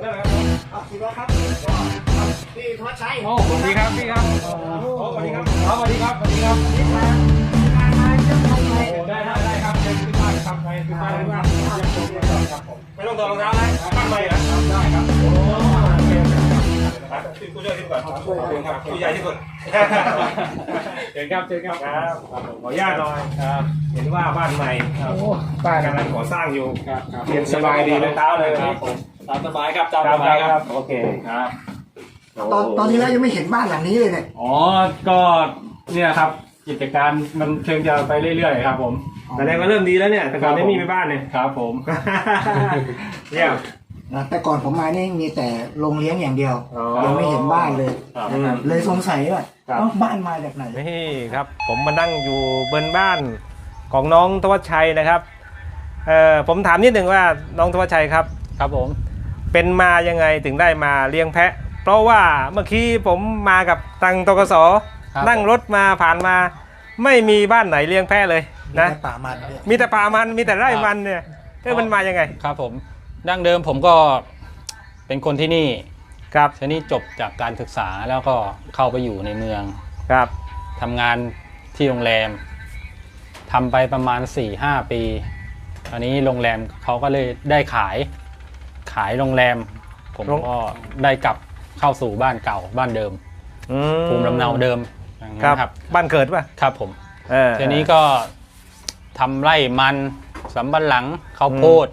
สิบล้อครับพี่ทวัชชัยโอ้สวัสดีครับพี่ครับโอ้สวัสดีครับครับสวัสดีครับสวัสดีครับนี่มาการมาเยี่ยมชมเลยโอ้ได้ได้ได้ครับเชิญขึ้นบ้าครับไปขึ้นบ้านขึ้นบ้านครับผมไม่ต้องต่อรองเท้านะบ้านใหม่เหรอได้ครับโอ้โอเคครับผู้ช่วยที่ก่อนขอบคุณครับผู้ใหญ่ที่สุดเชิญครับเชิญครับครับขออนุญาตหน่อยครับเห็นว่าบ้านใหม่กำลังก่อสร้างอยู่ครับครับเย็นสบายดีเลยเท้าเลยครับผม ตามสบายครับตามคสรับบายคครัรับบโอเคครับตอนตอนนี้แล้วยังไม่เห็นบ้านหลังนี้เลยเนี่ย อ๋อ ก็เนี่ยครับกิจการมันเชิงจะไปเรื่อยๆครับ ผมแสดงว่าเริ่มดีแล้วเนี่ย แต่ก่อนไม่มีไปบ้านเนี่ยครับ ผมเยี่ยมนะแต่ก่อนผมมานี่มีแต่โรงเลี้ยงอย่างเดียวอ๋อยังไม่เห็นบ้านเลยครับอืมเลยสงสัยว่าครับเอ้าบ้านมาจากไหนนี่ครับ ผมมานั่งอยู่บนบ้านของน้องทวัชชัยนะครับเอ่อผมถามนิดหนึ่งว่าน้องทวัชชัยครับ ครับผม เป็นมายังไงถึงได้มาเลี้ยงแพะ เพราะว่าเมื่อกี้ผมมากับตังตกสครับนั่งรถมาผ่านมา ไม่มีบ้านไหนเลี้ยงแพะเลยนะ มีแต่ป่ามันเนี่ยมีแต่ป่ามันมีแต่ไร่มันเนี่ยเออมันมายังไงครับผมดั้งเดิมผมก็เป็นคนที่นี่ครับทีนี้จบจากการศึกษาแล้วก็เข้าไปอยู่ในเมืองครับทำงานที่โรงแรมทำไปประมาณ4-5ปีอันนี้โรงแรมเขาก็เลยได้ขาย ขายโรงแรม ผมก็ได้กลับเข้าสู่บ้านเก่าบ้านเดิม อืภูมิลำเนาเดิมอย่างนั้นครับ ครับ บ้านเกิดป่ะครับผม เออ ทีนี้ก็ทำไร่มันสำปะหลังข้าวโพด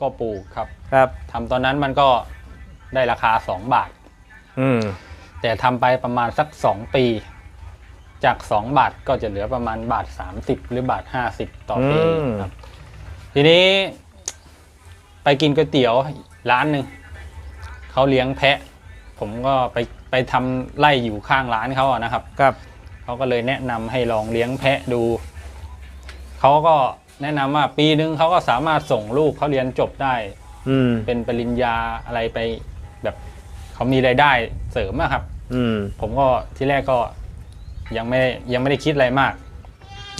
ก็ปลูกครับครับ ทำตอนนั้นมันก็ได้ราคา 2 บาท อืม แต่ทำไปประมาณสัก 2 ปี จาก 2 บาทก็จะเหลือประมาณบาท 30 หรือบาท 50 ต่อปีอืม ครับ ทีนี้ไปกินก๋วยเตี๋ยว ร้านหนึ่งเขาเลี้ยงแพะ ผมก็ไปไปทำไล่อยู่ข้างร้านเขาอะนะครับ ครับ เขาก็เลยแนะนำให้ลองเลี้ยงแพะดู เขาก็แนะนำว่าปีนึงเขาก็สามารถส่งลูกเขาเรียนจบได้ อืม เป็นปริญญาอะไรไปแบบเขามีรายได้เสริมอะครับ อืม ผมก็ที่แรกก็ยังไม่ยังไม่ได้คิดอะไรมาก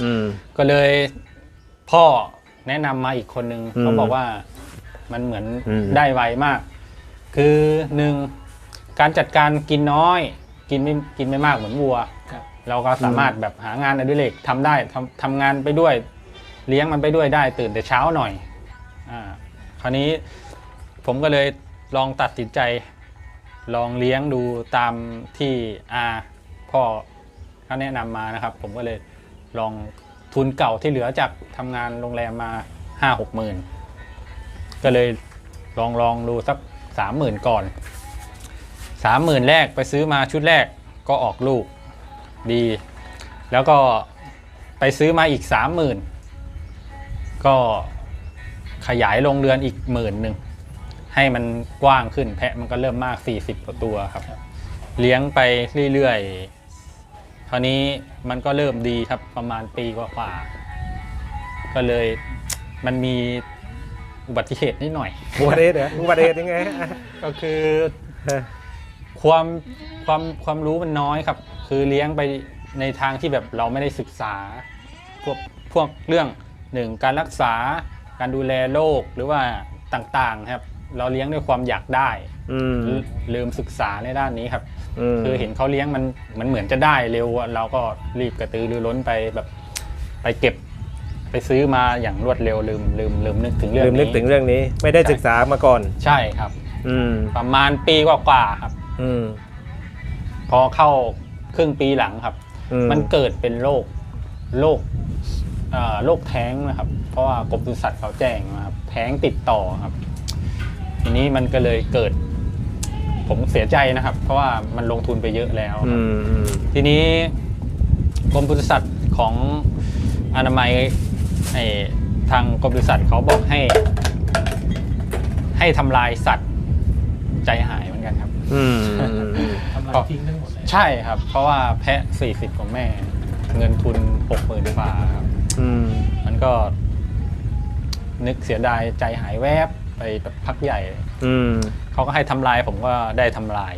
อืม ก็เลยพ่อแนะนำมาอีกคนนึงอืม เขาบอกว่า มันเหมือนอืม ได้ไวมาก คือหนึ่งการจัดการกินน้อย กินไม่กินไม่มากเหมือนวัวเราก็สามารถแบบหางานอดิเรกทำได้ทำทำงานไปด้วย เลี้ยงมันไปด้วยได้ตื่นแต่เช้าหน่อยอ่าคราวนี้ผมก็เลยลองตัดสินใจ ลองเลี้ยงดูตามที่อาพ่อเขาแนะนำมานะครับ ผมก็เลยลองทุนเก่าที่เหลือจากทำงานโรงแรมมาห้าหกหมื่น ก็เลยลองลองดูสักสามหมื่นก่อนสามหมื่นแรกไปซื้อมาชุดแรกก็ออกลูกดี แล้วก็ไปซื้อมาอีกสามหมื่นก็ขยายโรงเรือนอีกหมื่นหนึ่งให้มันกว้างขึ้นแพะมันก็เริ่มมาก 40กว่าตัวครับ เลี้ยงไปเรื่อยๆคราวนี้มันก็เริ่มดีครับประมาณปีกว่าๆก็เลยมันมี อุบัติเหตุนิดหน่อย อุบัติเหตุเหรออุบัติเหตุยังไงก็คือความความความรู้มันน้อยครับ คือเลี้ยงไปในทางที่แบบเราไม่ได้ศึกษา พวกพวกเรื่องหนึ่งการรักษาการดูแลโรคหรือว่าต่างๆครับ เราเลี้ยงด้วยความอยากได้อืมลืลืมศึกษาในด้านนี้ครับมคือเห็นเขาเลี้ยงมันมันเหมือนจะได้เร็วอะเราก็รีบกระตือรือร้นไปแบบไปเก็บ ไปซื้อมาอย่างรวดเร็วลืมลืมลืมนึกถึงเรื่องลืมนึกนี้ถึงเรื่องนี้ ไม่ได้ศึกษามาก่อน ใช่ครับ อืม ประมาณปีกว่าๆครับ อืมพอเข้าครึ่งปีหลังครับ อืมันเกิดเป็นโรคโรคเอ่อโรคแท้งนะครับ เพราะว่ากรมปศุสัตว์เขาแจ้งมาครับแท้งติดต่อครับ ทีนี้มันก็เลยเกิด ผมเสียใจนะครับ เพราะว่ามันลงทุนไปเยอะแล้วคอืรับมอืมทีนี้กรมปศุสัตว์ของอนามัย ไอ้ทางกรมปศุสัตว์เขาบอกให้ ให้ทำลายสัตว์ใจหายเหมือนกันครับ อืมอืมอืมทำลายทิ้งทั้งหมดใช่ครับ เพราะว่าแพะ 40 กว่าแม่ เงินทุน 60,000ฝ่าครับ อืมมันก็ นึกเสียดายใจหายแวบไปแบบพักใหญ่ อืมเขาก็ให้ทำลายผมก็ได้ทำลาย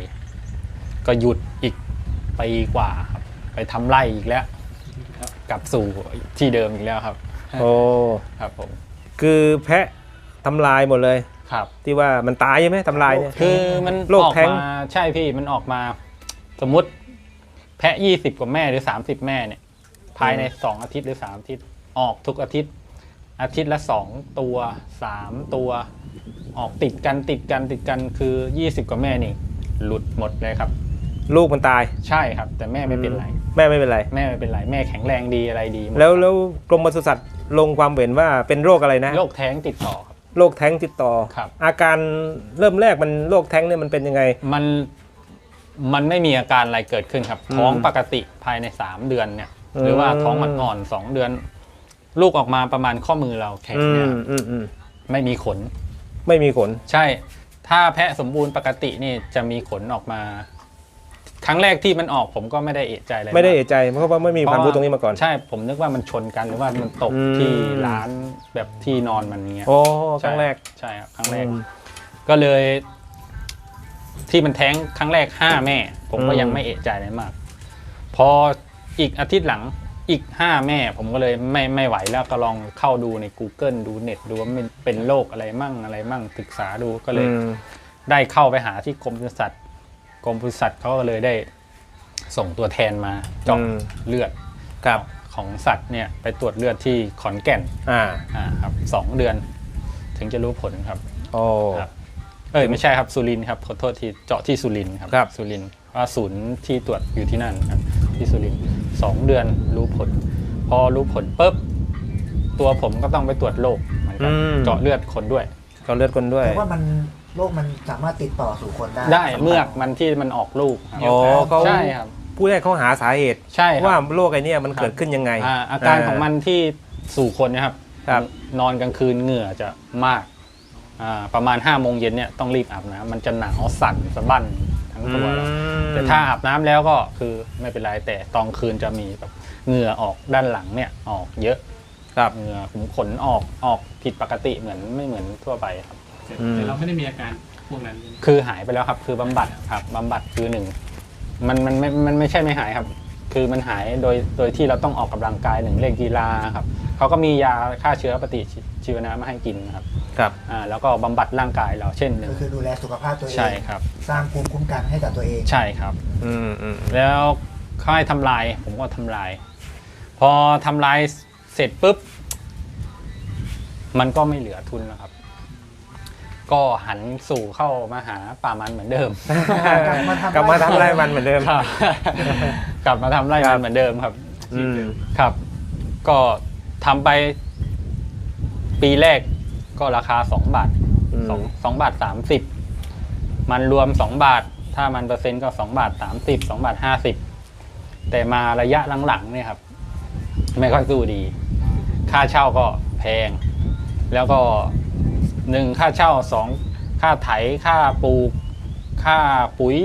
ก็หยุดอีกปีกว่าครับ ไปทำไร่อีกแล้ว กลับสู่ที่เดิมอีกแล้วครับ โอ้ครับผมคือแพะทำลายหมดเลย ครับ ที่ว่ามันตายใช่ไหมทำลายเนี่ย คือมันโรคออกแท้ง มาใช่พี่มันออกมา สมมุติ แพะยี่สิบกว่าแม่หรือสามสิบแม่เนี่ย ภายในสองอาทิตย์หรือสามอาทิตย์ ออกทุกอาทิตย์ อาทิตย์ละสองตัวสามตัว ออกติดกันติดกันติดกันคือยี่สิบกว่าแม่นี่ หลุดหมดเลยครับ ลูกมันตาย ใช่ครับ แต่แม่ไม่เป็นไร แม่ไม่เป็นไร แม่ไม่เป็นไร แม่แข็งแรงดีอะไรดีหมดแล้วแล้วกรมปศุสัตว์ลงความเห็นว่าเป็นโรคอะไรนะโรคแท้งติดต่อครับ โรคแท้งติดต่อ ครับ อาการเริ่มแรกมันโรคแท้งเนี่ยมันเป็นยังไง มันมันไม่มีอาการอะไรเกิดขึ้นครับอืมท้องปกติภายใน 3 เดือนเนี่ย หรือว่าอืมท้องมันอ่อนสองเดือน ลูกออกมาประมาณข้อมือเราแข็งอืเนี่ยมอืมอืมไม่มีขน ไม่มีขน ใช่ ถ้าแพะสมบูรณ์ปกตินี่จะมีขนออกมา ครั้งแรกที่มันออกผมก็ไม่ได้เอะใจอะไรไม่ได้ากเอะใจเพราะว่าไม่มีความรู้ตรงนี้มาก่อนใช่ผมนึกว่ามันชนกันหรือว่ามันตกอืมที่ร้านแบบที่นอนมันเงี้ยโอ้ครั้งแรกใช่ครับครั้งแรกอืมก็เลย ที่มันแท้งครั้งแรกห้าแม่ ผมก็อืมยังไม่เอะใจอะไรมาก พออีกอาทิตย์หลังอีกห้าแม่ผมก็เลยไม่ไม่ไหวแล้วก็ลองเข้าดูใน Google ดูเน็ตดูว่ามันเป็นโรคอะไรมั่งอะไรมั่งศึกษาดูก็เลยอืมได้เข้าไปหาที่กรมปศุสัตว์ กรมปศุสัตว์เขาก็เลยได้ส่งตัวแทนมาเจาะอืม เลือดครับของสัตว์เนี่ยไปตรวจเลือดที่ขอนแก่นอ่าอ่าครับสองเดือน ถึงจะรู้ผลครับ โอ้ ครับ เอ้ยไม่ใช่ครับสุรินทร์ครับขอโทษที่เจาะที่สุรินทร์ครับครับ สุรินทร์ว่าศูนย์ที่ตรวจอยู่ที่นั่นครับที่สุรินทร์สองเดือนรู้ผล พอรู้ผลปุ๊บตัวผมก็ต้องไปตรวจโรคเหมือนกันอืม เจาะเลือดคนด้วยเขาเลือดคนด้วย แต่ว่ามัน โรคมันสามารถติดต่อสู่คนได้ได้เมือกมันที่มันออกลูกครับอ๋อเขาใช่ครับผู้ได้เขาหาสาเหตุใช่ครับว่าโรคไอ้เนี่ยมันเกิดขึ้นยังไง อ่าอาการของมันที่สู่คนเนะครับครับนอนกลางคืนเหงื่อจะมากอ่าประมาณ5้าโมงเย็นเนี่ยต้องรีบอาบน้ำมันจะหนาวสั่นสะบั้นทั้งอืตัวแล้วมแต่ถ้าอาบน้ำแล้วก็คือไม่เป็นไรแต่ตอนคืนจะมีแบบเหงื่อออกด้านหลังเนี่ยออกเยอะครับเหงื่อขุมขนออกออกผิดปกติเหมือนไม่เหมือนทั่วไปครับ อืม แต่เราไม่ได้มีอาการพวกนั้น คือหายไปแล้วครับ คือบำบัดครับบำบัดคือหนึ่งมันมันไม่มันไม่ใช่ไม่หายครับ คือมันหายโดยโดยที่เราต้องออกกำลังกายหนึ่งเล่นกีฬาครับเขาก็มียาฆ่าเชื้อปฏิชีวนะมาให้กินนะครับครับ อ่าแล้วก็บำบัดร่างกายเราเช่นหนึ่งก็คือดูแลสุขภาพตัวเองใช่ครับ สร้างภูมิคุ้มกันให้กับตัวเอง ใช่ครับอืมอืมแล้วเขาให้ทำลาย ผมก็ทำลาย พอทำลายเสร็จปุ๊บ มันก็ไม่เหลือทุนแล้วครับ ก็หันสู่เข้ามาหาป่ามันเหมือนเดิมกลับมาทำกลับมาทำไรมันเหมือนเดิม ครับกลับมาทำไร่มันเหมือนเดิมครับอืม ครับ ก็ทำไป ปีแรกก็ราคา2บาทอืม สองสองบาท30มันรวม2บาท ถ้ามันเปอร์เซ็นต์ก็2บาท30 2บาท50แต่มาระยะหลังๆเนี่ยครับ ไม่ค่อยสู้ดี ค่าเช่าก็แพง แล้วก็ หนึ่งค่าเช่าสองค่าไถค่าปลูก ค่าปุ๋ย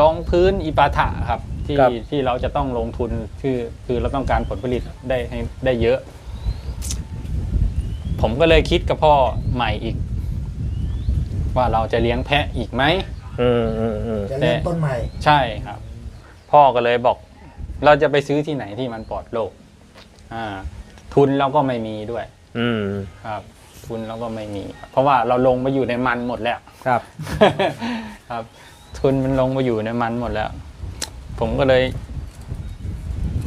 รองพื้นอิปาถะครับที่ครับที่เราจะต้องลงทุนคือคือเราต้องการผลผลิตได้ให้ได้เยอะ ผมก็เลยคิดกับพ่อใหม่อีก ว่าเราจะเลี้ยงแพะอีกไหม อืมอืมอืมจะเริ่มต้นใหม่ ใช่ครับ พ่อก็เลยบอก เราจะไปซื้อที่ไหนที่มันปลอดโรคอ่า ทุนเราก็ไม่มีด้วยอืมครับ ทุนเราก็ไม่มี เพราะว่าเราลงมาอยู่ในมันหมดแล้ว ครับ ครับ ทุนมันลงมาอยู่ในมันหมดแล้ว ผมก็เลย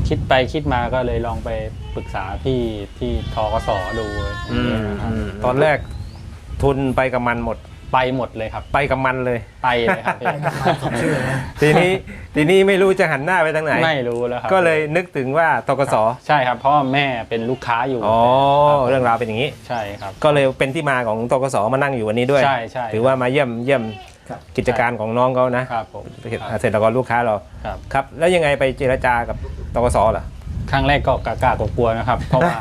คิดไปคิดมาก็เลยลองไปปรึกษาพี่ที่ทกสดูอืมนะครับอืมตอนแรกทุนไปกับมันหมด ไปหมดเลยครับ ไปกับมันเลย ไปเลยครับไปกับมันสมชื่อนะ ทีนี้ทีนี้ไม่รู้จะหันหน้าไปทางไหน ไม่รู้แล้วครับก็เลยนึกถึงว่าตกสใช่ครับเพราะว่าแม่เป็นลูกค้าอยู่อ๋อครับเรื่องราวเป็นอย่างนี้ ใช่ครับก็เลยเป็นที่มาของตกสมานั่งอยู่วันนี้ด้วยใช่ใช่ถือว่ามาเยี่ยมเยี่ยมครับกิจการของน้องเขานะครับผมเกษตรกรลูกค้าเราครับครับ แล้วยังไงไปเจรจากับตกสเหรอ ครั้งแรกก็กล้าๆกลัวๆนะครับ เพราะว่า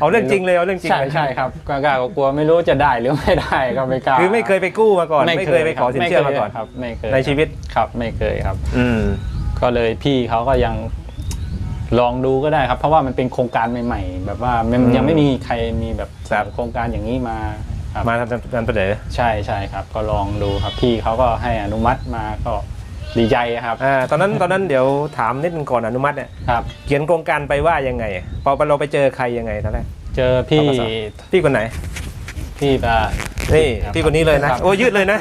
เอาเรื่องจริงเลยเอาเรื่องจริงใช่เลยใช่ครับกล้าๆกลัวๆไม่รู้จะได้หรือไม่ได้ก็ไม่กล้าคือไม่เคยไปกู้มาก่อน ไม่เคยไปขอสินเชื่อมาก่อนครับ ไม่เคยในชีวิตครับไม่เคยครับ อืมก็เลยพี่เขาก็ยังลองดูก็ได้ครับ เพราะว่ามันเป็นโครงการใหม่ๆ แบบว่ามันอืมยังไม่มีใครมีแบบครับโครงการอย่างนี้มาครับมาทำทำเสนอใช่ใช่ครับ ก็ลองดูครับพี่เขาก็ให้อนุมัติมาก็ ดีใจครับอ่าตอนนั้นตอนนั้นเดี๋ยวถามนิดนึงก่อนอนุมัติเนี่ยครับเขียนโครงการไปว่ายังไง พอเราไปเจอใครยังไงตอนแรกเจอพี่ธกสพี่คนไหนพี่แบบนี่พี่คนนี้เลยนะครับโอ้ยืดเลยนะ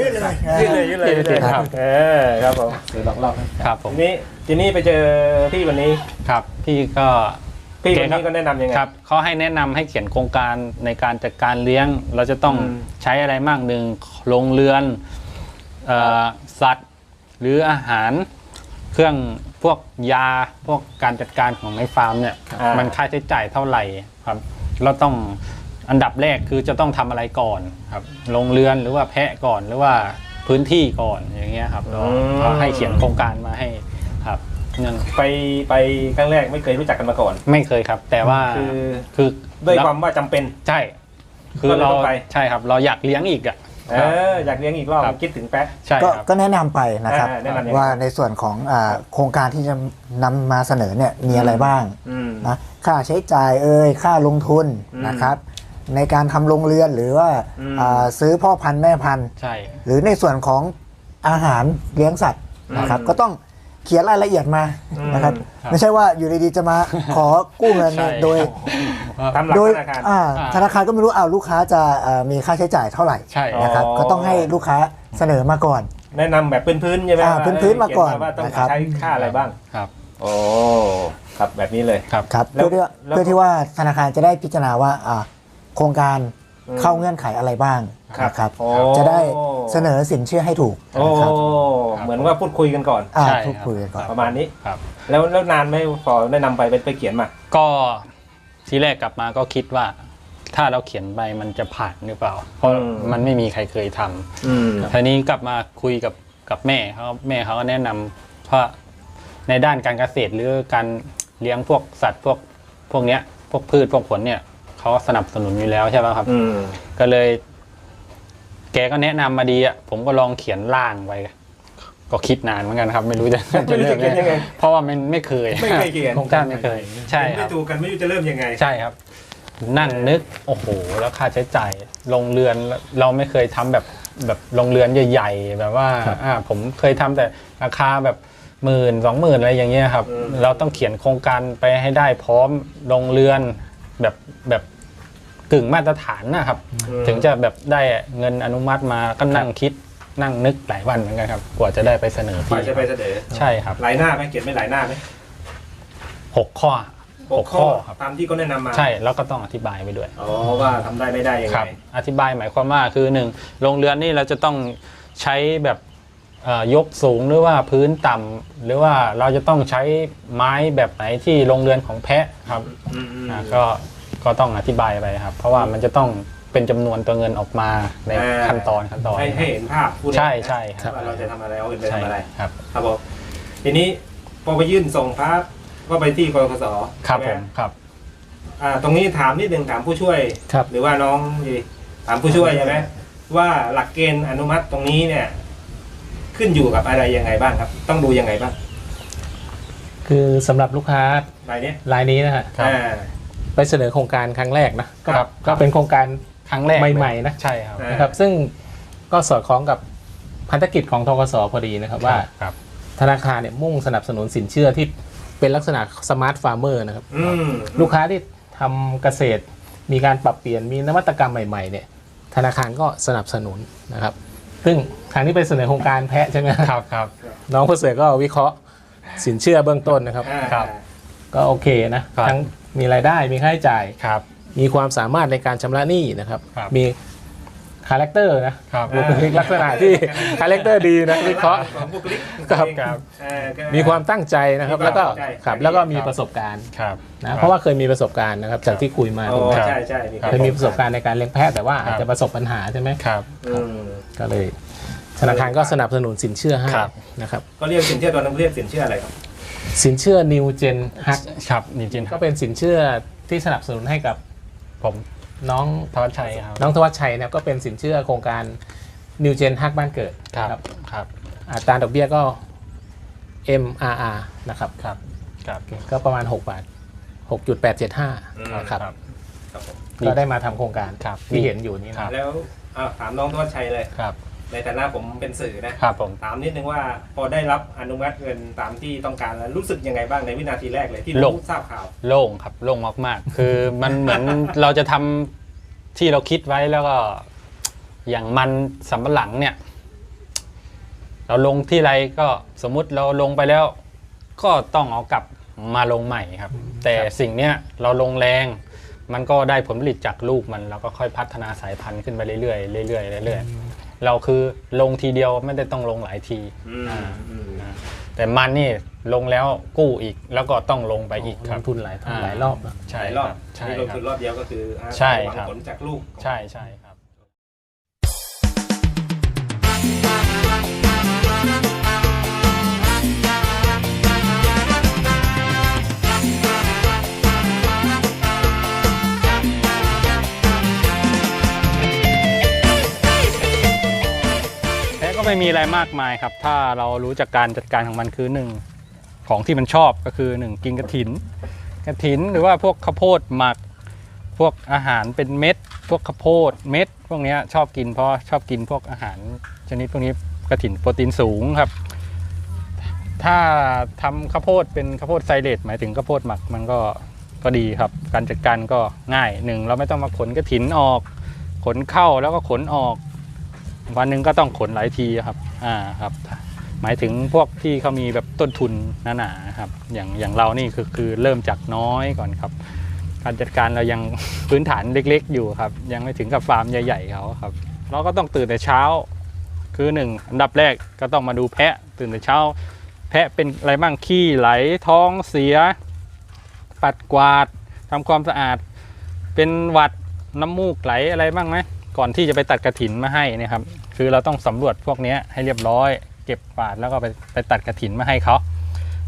ยืดเลยยืดเลยยืดเลยยืดเลยครับเออครับผมเดี๋ยวลองเล่าให้ครับผมทีนี้ทีนี้ไปเจอพี่วันนี้ครับ พี่ก็พี่คนนี้ก็แนะนำยังไงครับเขาให้แนะนำให้เขียนโครงการในการจัดการเลี้ยง เราจะต้องอืมใช้อะไรมากหนึ่งโรงเรือนเอ่อสัตว์ หรืออาหารเครื่องพวกยาพวกการจัดการของในฟาร์มเนี่ยอ่ามันค่าใช้จ่ายเท่าไหร่ครับเราต้องอันดับแรกคือจะต้องทำอะไรก่อนครับโรงเรือนหรือว่าแพะก่อนหรือว่าพื้นที่ก่อนอย่างเงี้ยครับเราเขาให้เขียนโครงการมาให้ครับนั่นไปไปครั้งแรกไม่เคยรู้จักกันมาก่อน ไม่เคยครับ แต่ว่าคือคือด้วยความว่าจำเป็น ใช่ คือก็เลยเราต้องไป ใช่ครับ เราอยากเลี้ยงอีกอะ เอออยากเลี้ยงอีกรอบครับ คิดถึงแป๊ะ ใช่ก็ครับ ก็แนะนำไปนะครับ อ่าแนะนำยังไง ว่าในส่วนของอ่าโครงการที่จะนำมาเสนอเนี่ยมีอะไรบ้างอืม นะค่าใช้จ่ายเอ่ยค่าลงทุนอืมนะครับ ในการทำโรงเรือนหรือว่าอืม อ่าซื้อพ่อพันธุ์แม่พันธุ์ ใช่ หรือในส่วนของอาหารเลี้ยงสัตว์นะครับก็ต้อง เขียนรายละเอียดมานะครับ ครับ ไม่ใช่ว่าอยู่ดีๆจะมาขอกู้เงินเนี่ยใช่ โดยทำหลักโดยธนาคาร อ่าอ่า ธนาคารก็ไม่รู้อ้าวลูกค้าจะเอ่อมีค่าใช้จ่ายเท่าไหร่ใช่ อ๋อ นะครับก็ต้องให้ลูกค้าเสนอมาก่อน แนะนำแบบพื้นๆใช่ไหมอ่าว่พื้นๆมาก่อนเขียว่าต้องนะครับ ใช้ค่าอะไรบ้าง ครับ โอ้ครับแบบนี้เลย ครับ ครับแล้วเพื่อที่ว่าแล้ว เพื่อที่ว่าธนาคารจะได้พิจารณาว่าอ่าโครงการอืม เข้าเงื่อนไขอะไรบ้างครับนะครับโอ้ จะได้เสนอสินเชื่อให้ถูกโอ้นะครับเหมือนว่าพูดคุยกันก่อน อ่าใช่พูดครับคุยกันก่อนประมาณนี้ ครับ แล้วแล้วนานไหมพอแนะนำไปไปไปเขียนมา ก็ทีแรกกลับมาก็คิดว่า ถ้าเราเขียนไปมันจะผ่านหรือเปล่า เพราะอืม มันไม่มีใครเคยทำอืม ทีนี้กลับมาคุยกับกับแม่เขาแม่เขาก็แนะนำว่าในด้านการเกษตรหรือการเลี้ยงพวกสัตว์พวกพวกเนี้ย พวกพืชพวกผลเนี่ย เขาสนับสนุนอยู่แล้วใช่ไหมครับ อืม ก็เลย แกก็แนะนำมาดีอะผมก็ลองเขียนร่างไปก็คิดนานเหมือนกันครับ ไม่รู้จะไม่รู้จะเขียนยังไงเพราะว่ามันไม่เคยไม่เคยเขียน โครงการไม่เคย ใช่คไม่รับ ถูกกันไม่รู้จะเริ่มยังไง ใช่ครับ นั่งนึกโอ้โห แล้วค่าใช้จ่ายโรงเรือนเราไม่เคยทำแบบแบบโรงเรือนใหญ่ๆ แบบว่าอ่าผมเคยทำแต่ราคาแบบหมื่นสองหมื่นอะไรอย่างเงี้ยครับ อืม เราต้องเขียนโครงการไปให้ได้พร้อมโรงเรือนแบบแบบ กึ่งมาตรฐานนะครับ ถึงจะแบบได้เงินอนุมัติมาก็นั่งคิดนั่งนึกหลายวันเหมือนกันครับ กว่าจะได้ไปเสนอฝ่ายที่จะไปเสนอใช่ครับหลายหน้าไหมเขียนไม่หลายหน้าไหมหกข้อหหกกข้ข้ออครับตามที่เขาแนะนำมาใช่แล้วก็ต้องอธิบายไปด้วยอ๋อว่าทำได้ไม่ได้ยังคไงรับอธิบายหมายความว่าคือหนึ่งโรงเรือนนี่เราจะต้องใช้แบบเอ่อยกสูงหรือว่าพื้นต่ำหรือว่าเราจะต้องใช้ไม้แบบไหนที่โรงเรือนของแพะครับอืมอืมอ่าก็ ก็ต้องอธิบายไปครับ เพราะว่ามันจะต้องเป็นจำนวนตัวเงินออกมาในอ่า ขั้นตอนขั้นตอนให้ให้เห็นภาพพูดใช่ใช่ครับว่าเราจะทำอะไรเอาเงินไปใช่ทำอะไร ครับ ครับผมทีนี้พอไปยื่นส่งพาร์ทก็ไปที่กรกสครับใช่ผไหมครับ อ่าตรงนี้ถามนิดหนึ่งถามผู้ช่วย ครับ หรือว่าน้องดีถามผู้ช่วยใช่ไหมว่าหลักเกณฑ์อนุมัติตรงนี้เนี่ย ขึ้นอยู่กับอะไรยังไงบ้างครับ ต้องดูยังไงบ้างคือสำหรับลูกค้ารายเนี้ยรายนี้นะฮะครับ อ่า ไปเสนอโครงการครั้งแรกนะก็ครับก็เป็นโครงการครั้งแรกใหม่ๆนะ ใช่ครับ อ่า นะครับซึ่งก็สอดคล้องกับพันธกิจของทกสพอดีนะครับว่าครับ ธนาคารเนี่ยมุ่งสนับสนุนสินเชื่อที่เป็นลักษณะสมาร์ทฟาร์มเมอร์นะครับ อืมลูกค้าที่ทำเกษตร มีการปรับเปลี่ยนมีนวัตกรรมใหม่ๆเนี่ยธนาคารก็สนับสนุนนะครับ ซึ่งครั้งนี้ไปเสนอโครงการแพะใช่ไหมครับครับ น้องผู้เสือก็วิเคราะห์สินเชื่อเบื้องต้นนะครับ อ่า ครับ ก็โอเคนะครับ ทั้ง มีรายได้มีค่าใช้จ่าย ครับ มีความสามารถในการชำระหนี้นะครับ ครับ มีคาแรคเตอร์นะครับบุคลิกลักษณะที่คาแรคเตอร์ดีนะวิเคราะห์ ของบุคลิกครับ ครับ เออก็มีความตั้งใจนะครับ มีแล้วก็ความตั้งใจครับแล้วก็มีประสบการณ์ครับ นะเพราะว่าเคยมีประสบการณ์นะครับ จากที่คุยมาโอ้ถูกไหมใช่ใช่มีเคยมีประสบการณ์ในการเลี้ยงแพะแต่ว่าอาจจะประสบปัญหาใช่ไหมครับ อืมก็เลย ธนาคารก็สนับสนุนสินเชื่อให้ครับ นะครับ ก็เรียกสินเชื่อตัวนั้นเรียกสินเชื่ออะไรครับ สินเชื่อ New Gen Hack ครับจริงๆคก็รับเป็นสินเชื่อที่สนับสนุนให้กับผมน้องทวัชชัยครับน้องทวัชชัยนะครับก็เป็นสินเชื่อโครงการ New Gen Hack บ้านเกิดครับครับอัตราดอกเบี้ยก็ MRR นะครับครับครับก็ประมาณ 6 บาท6.875นะครับครับผมก็ได้มาทำโครงการครับที่เห็นอยู่นี่ครันะบแล้วอ่าถามน้องทวัชชัยเลย ครับ ในฐานะผมเป็นสื่อนะครับผม ถามนิดนึงว่าพอได้รับอนุมัติเงินตามที่ต้องการแล้วรู้สึกยังไงบ้างในวินาทีแรกเลยที่โล่รู้ง ทราบข่าว โล่งครับโล่งมากๆ คือมันเหมือน เราจะทำที่เราคิดไว้แล้วก็ อย่างมันสำปะหลังเนี่ย เราลงที่ไรก็สมมุติเราลงไปแล้ว ก็ต้องเอากลับมาลงใหม่ครับ แต่สิ่งเนี้ยเราลงแรง มันก็ได้ผลผลิตจากลูกมันเราก็ค่อยพัฒนาสายพันธุ์ขึ้นไปเรื่อยๆเรื่อยๆเรื่อยๆ เราคือลงทีเดียวไม่ได้ต้องลงหลายที อืมอ่าอืมแต่มันนี่ลงแล้วกู้อีกแล้วก็ต้องลงไปอีกคลรับ งทุนหลายทางหลายรอบนะใช่หลายครรัอบบใช่นี่ลงครัทุบ นรอบเดียวก็คืออ่าใช่หวังครับ ผลจากลูก ใช่ใช่ครับ ไม่มีอะไรมากมายครับ ถ้าเรารู้จักการจัดการของมันคือหนึ่งของที่มันชอบก็คือหนึ่งกินกระถิน กระถินหรือว่าพวกข้าวโพดหมัก พวกอาหารเป็นเม็ด พวกข้าวโพดเม็ด พวกนี้ชอบกินเพราะชอบกินพวกอาหารชนิดพวกนี้กระถินโปรตีนสูงครับ ถ้าทำข้าวโพดเป็นข้าวโพดไซเลตหมายถึงข้าวโพดหมักมันก็ก็ดีครับ การจัดการก็ง่ายหนึ่งเราไม่ต้องมาขนกระถินออก ขนเข้าแล้วก็ขนออก วันหนึ่งก็ต้องขนหลายทีครับอ่าครับ หมายถึงพวกที่เขามีแบบต้นทุนหนาๆครับ อย่างอย่างเรานี่คือคือเริ่มจากน้อยก่อนครับ การจัดการเรายังพื้นฐานเล็ก ๆ อยู่ครับ ยังไม่ถึงกับฟาร์มใหญ่ๆเขาครับ เราก็ต้องตื่นแต่เช้า คือหนึ่งอันดับแรกก็ต้องมาดูแพะตื่นแต่เช้า แพะเป็นอะไรบ้างขี้ไหลท้องเสีย ปัดกวาดทำความสะอาด เป็นหวัดน้ำมูกไหลอะไรบ้างไหม ก่อนที่จะไปตัดกระถินมาให้นะครับ คือเราต้องสำรวจพวกนี้ให้เรียบร้อย เก็บกวาดแล้วก็ไปไปตัดกระถินมาให้เขา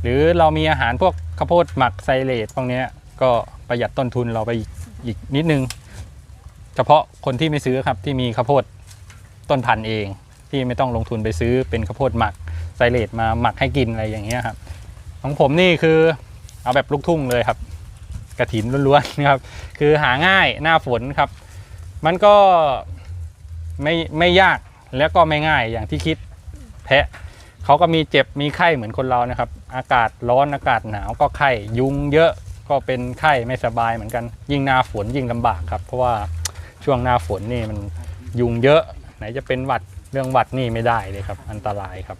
หรือเรามีอาหารพวกข้าวโพดหมักไซเลตพวกนี้ก็ประหยัดต้นทุนเราไปอีกอีกนิดนึง เฉพาะคนที่ไม่ซื้อครับที่มีข้าวโพดต้นพันธุ์เอง ที่ไม่ต้องลงทุนไปซื้อเป็นข้าวโพดหมักไซเลตมาหมักให้กินอะไรอย่างเงี้ยครับของผมนี่คือเอาแบบลูกทุ่งเลยครับกระถินล้วนๆนะครับ คือหาง่ายหน้าฝนครับ มันก็ไม่ไม่ยากแล้วก็ไม่ง่ายอย่างที่คิดแพะเขาก็มีเจ็บมีไข้เหมือนคนเรานะครับ อากาศร้อนอากาศหนาวก็ไข้ยุงเยอะก็เป็นไข้ไม่สบายเหมือนกัน ยิ่งหน้าฝนยิ่งลำบากครับ เพราะว่าช่วงหน้าฝนนี่มันยุงเยอะไหนจะเป็นหวัดเรื่องหวัดนี่ไม่ได้เลยครับ อันตรายครับ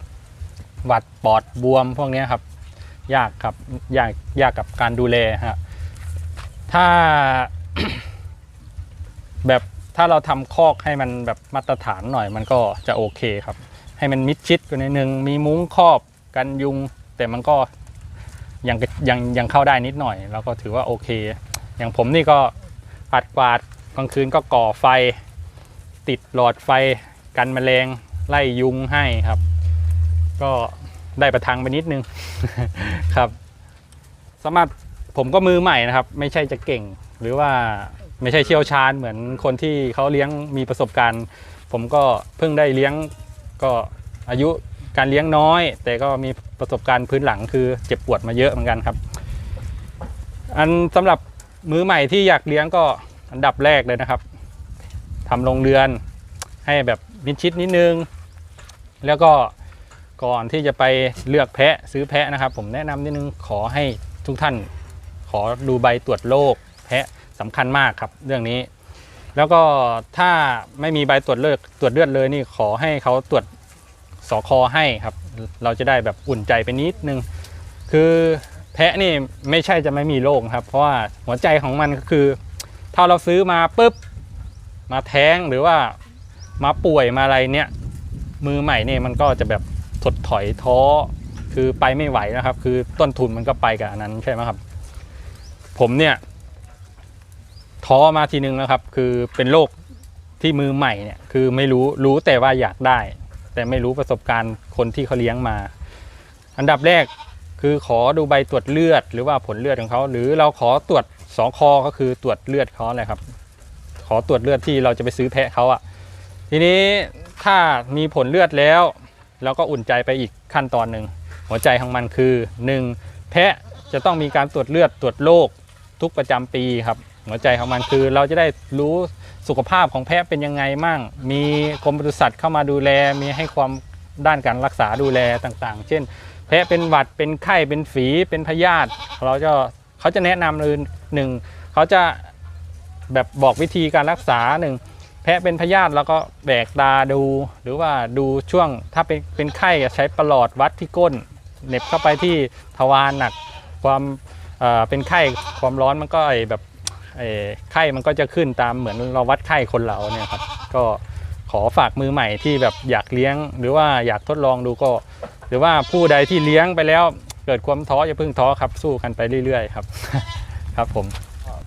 หวัดปอดบวมพวกนี้ครับ ยากครับยากยากกับการดูแลฮะถ้า แบบถ้าเราทำคอกให้มันแบบมาตรฐานหน่อยมันก็จะโอเคครับ ให้มันมิดชิดกว่านิดนึงมีมุ้งครอบกันยุง แต่มันก็ยังยังยังเข้าได้นิดหน่อย แล้วก็ถือว่าโอเค อย่างผมนี่ก็ปัดกวาดกลางคืนก็ก่อไฟ ติดหลอดไฟกันแมลงไล่ยุงให้ครับ ก็ได้ประทังไปนิดนึงครับสำหรับผมก็มือใหม่นะครับ ไม่ใช่จะเก่งหรือว่า ไม่ใช่เชี่ยวชาญเหมือนคนที่เขาเลี้ยงมีประสบการณ์ ผมก็เพิ่งได้เลี้ยงก็อายุการเลี้ยงน้อย แต่ก็มีประสบการณ์พื้นหลังคือเจ็บปวดมาเยอะเหมือนกันครับ อันสำหรับมือใหม่ที่อยากเลี้ยงก็อันดับแรกเลยนะครับทำโรงเรือนให้แบบมิดชิดนิดนึง แล้วก็ก่อนที่จะไปเลือกแพะซื้อแพะนะครับ ผมแนะนำนิดนึงขอให้ทุกท่านขอดูใบตรวจโรคแพะ สำคัญมากครับเรื่องนี้ แล้วก็ถ้าไม่มีใบตรวจเลือดตรวจเลือดเลยนี่ขอให้เขาตรวจสอคอให้ครับ เราจะได้แบบอุ่นใจไปนิดนึง คือแพะนี่ไม่ใช่จะไม่มีโรคครับ เพราะว่าหัวใจของมันก็คือ ถ้าเราซื้อมาปุ๊บมาแท้งหรือว่ามาป่วยมาอะไรเนี่ย มือใหม่เนี่ยมันก็จะแบบถดถอยท้อคือไปไม่ไหวนะครับ คือต้นทุนมันก็ไปกับอันนั้นใช่ไหมครับ ผมเนี่ย ท้อมาทีนึงแล้วครับ คือเป็นโรคที่มือใหม่เนี่ยคือไม่รู้รู้แต่ว่าอยากได้ แต่ไม่รู้ประสบการณ์คนที่เขาเลี้ยงมา อันดับแรกคือขอดูใบตรวจเลือด หรือว่าผลเลือดของเขา หรือเราขอตรวจสองคอก็คือตรวจเลือดเขาอะไรครับ ขอตรวจเลือดที่เราจะไปซื้อแพะเขาอะทีนี้ถ้ามีผลเลือดแล้ว เราก็อุ่นใจไปอีกขั้นตอนหนึ่งหัวใจของมันคือ 1. แพะจะต้องมีการตรวจเลือดตรวจโรคทุกประจำปีครับ หัวใจของมันคือเราจะได้รู้สุขภาพของแพะเป็นยังไงมั่ง มีกรมปศุสัตว์เข้ามาดูแล มีให้ความด้านการรักษาดูแลต่างๆ เช่น แพะเป็นหวัด เป็นไข้ เป็นฝี เป็นพยาธิเราจะเขาจะแนะนำเลยหนึ่งเขาจะแบบบอกวิธีการรักษาหนึ่งแพะเป็นพยาธิแล้วก็แบกตาดู หรือว่าดูช่วงถ้าเป็นเป็นไข้ใช้ประหลอดวัดที่ก้นเน็บเข้าไปที่ทวารหนักความเอ่อเป็นไข้ความร้อนมันก็แบบ ไข้มันก็จะขึ้นตามเหมือนเราวัดไข้คนเราเนี่ยครับก็ขอฝากมือใหม่ที่แบบอยากเลี้ยง หรือว่าอยากทดลองดูก็ หรือว่าผู้ใดที่เลี้ยงไปแล้ว เกิดความท้ออย่าเพิ่งท้อครับสู้กันไปเรื่อยๆครับครับผม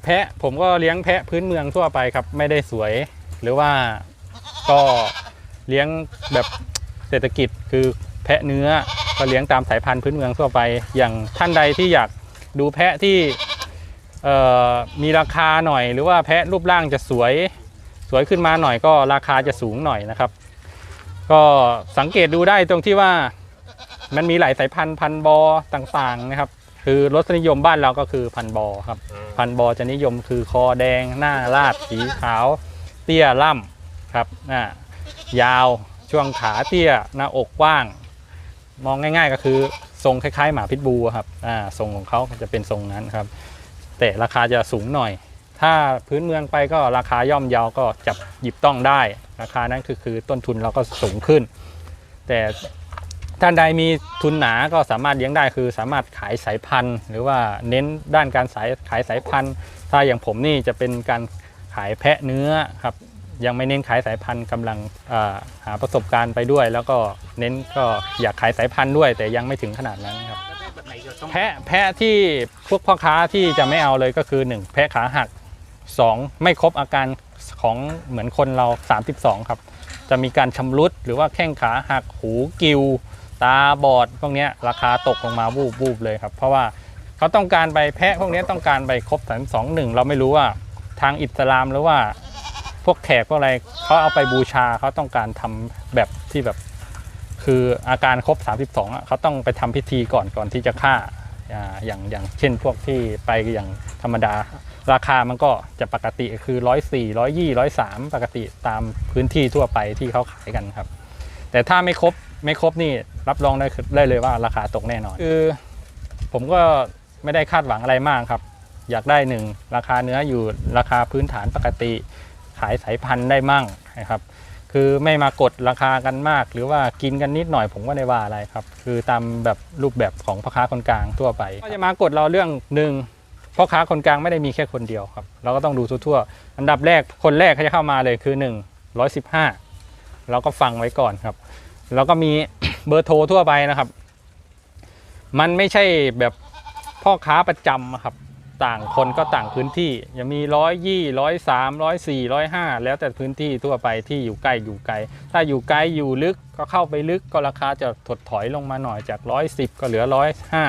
แพะผมก็เลี้ยงแพะพื้นเมืองทั่วไปครับ ไม่ได้สวย หรือว่าก็เลี้ยงแบบเศรษฐกิจคือแพะเนื้อก็เลี้ยงตามสายพันธุ์พื้นเมืองทั่วไป อย่างท่านใดที่อยากดูแพะที่ มีราคาหน่อยหรือว่าแพะรูปร่างจะสวยสวยขึ้นมาหน่อยก็ราคาจะสูงหน่อยนะครับ ก็สังเกตดูได้ตรงที่ว่ามันมีหลายสายพันธุ์พันธุ์บอต่างๆนะครับ คือรสนิยมบ้านเราก็คือพันธุ์บอครับ พันธุ์บอจะนิยมคือคอแดงหน้าลาดสีขาว เตี้ยล่ำครับอ่ายาวช่วงขาเตี้ยหน้าอกกว้าง มองง่าย ๆ ก็คือทรงคล้ายๆ หมาพิษบูครับอ่าทรงของเขาจะเป็นทรงนั้นครับ แต่ราคาจะสูงหน่อย ถ้าพื้นเมืองไปก็ราคาย่อมเยาวก็จับหยิบต้องได้ ราคานั้นคือคือต้นทุนเราก็สูงขึ้น แต่ท่านใดมีทุนหนาก็สามารถเลี้ยงได้คือสามารถขายสายพันธุ์ หรือว่าเน้นด้านการสายขายสายพันธุ์ ถ้าอย่างผมนี่จะเป็นการขายแพะเนื้อครับยังไม่เน้นขายสายพันธุ์กำลังาหาประสบการณ์ไปด้วย แล้วก็เน้นก็อยากขายสายพันธุ์ด้วย แต่ยังไม่ถึงขนาดนั้นครับ แพะแพะที่พวกพ่อค้าที่จะไม่เอาเลยก็คือ 1 แพะขาหัก 2 ไม่ครบอาการของเหมือนคนเรา 32 ครับ จะมีการชำรุดหรือว่าแข้งขาหักหูกิว ตาบอดพวกนี้ราคาตกลงมาวูบวูบเลยครับ เพราะว่าเขาต้องการไปแพะพวกนี้ต้องการไปครบสามสองหนึ่งเราไม่รู้ว่าทางอิสลามหรือว่าพวกแขกพวกอะไรเขาเอาไปบูชาเขาต้องการทำแบบที่แบบ คืออาการครบ 32อะเขาต้องไปทำพิธีก่อนก่อนที่จะฆ่าอ่าอย่างอย่างเช่นพวกที่ไปอย่างธรรมดา ราคามันก็จะปกติคือร้อยสี่ร้อยยี่ร้อยสามปกติตามพื้นที่ทั่วไปที่เขาขายกันครับ แต่ถ้าไม่ครบไม่ครบนี่รับรองได้ได้เลยว่าราคาตกแน่นอนคือผมก็ไม่ได้คาดหวังอะไรมากครับ อยากได้หนึ่งราคาเนื้ออยู่ราคาพื้นฐานปกติ ขายสายพันธุ์ได้มั่งนะครับ คือไม่มากดราคากันมาก หรือว่ากินกันนิดหน่อยผมก็ไม่ได้ว่าอะไรครับ คือตามแบบรูปแบบของพ่อค้าคนกลางทั่วไป ก็จะมากดเราเรื่องหนึ่งพ่อค้าคนกลางไม่ได้มีแค่คนเดียวครับ เราก็ต้องดูทั่วๆอันดับแรกคนแรกเขาจะเข้ามาเลยคือ 1 115 เราก็ฟังไว้ก่อนครับ แล้วก็มีเบอร์โทรทั่วไปนะครับ มันไม่ใช่แบบพ่อค้าประจำครับ ต่างคนก็ต่างพื้นที่ยังมีร้อยยี่ร้อยสามร้อยสี่ร้อยห้าแล้วแต่พื้นที่ทั่วไปที่อยู่ใกล้อยู่ไกล ถ้าอยู่ไกลอยู่ลึกก็เข้าไปลึกก็ราคาจะถดถอยลงมาหน่อยจากร้อยสิบก็เหลือร้อยห้า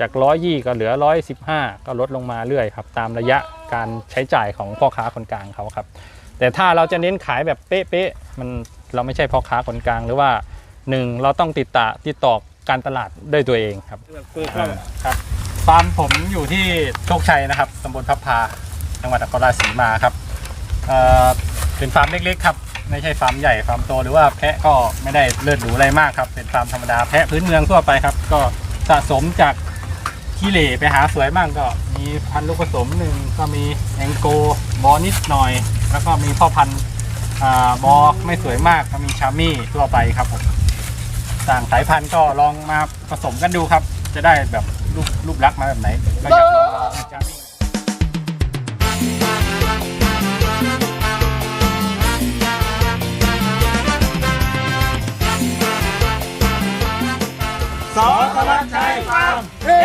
จากร้อยยี่ก็เหลือร้อยสิบห้าก็ลดลงมาเรื่อยครับ ตามระยะการใช้จ่ายของพ่อค้าคนกลางเขาครับ แต่ถ้าเราจะเน้นขายแบบเป๊ะๆมันเราไม่ใช่พ่อค้าคนกลางหรือว่าหนึ่งเราต้องติดต่อติดต่อ การตลาดด้วยตัวเองครับครับฟาร์มผมอยู่ที่โชคชัยนะครับตำบลพับพาจังหวัดนครราชสีมาครับเอ่อเป็นฟาร์มเล็กๆครับไม่ใช่ฟาร์มใหญ่ฟาร์มโตหรือว่าแพะก็ไม่ได้เลือดหรูอะไรมากครับ เป็นฟาร์มธรรมดาแพะพื้นเมืองทั่วไปครับ ก็สะสมจากขี้เหร่ไปหาสวยบ้างก็มีพันธุ์ลูกผสมหนึ่งก็มีแองโกบอนิดหน่อย แล้วก็มีพ่อพันธุ์อ่าบอไม่สวยมากก็มีชามี่ทั่วไปครับผม ต่างสายพันธุ์ก็ลองมาผสมกันดูครับ จะได้แบบรูปรูปลักษณ์มาแบบไหนก็อยากลองนะจ๊ะสอธวัชชัยฟาร์มเฮ้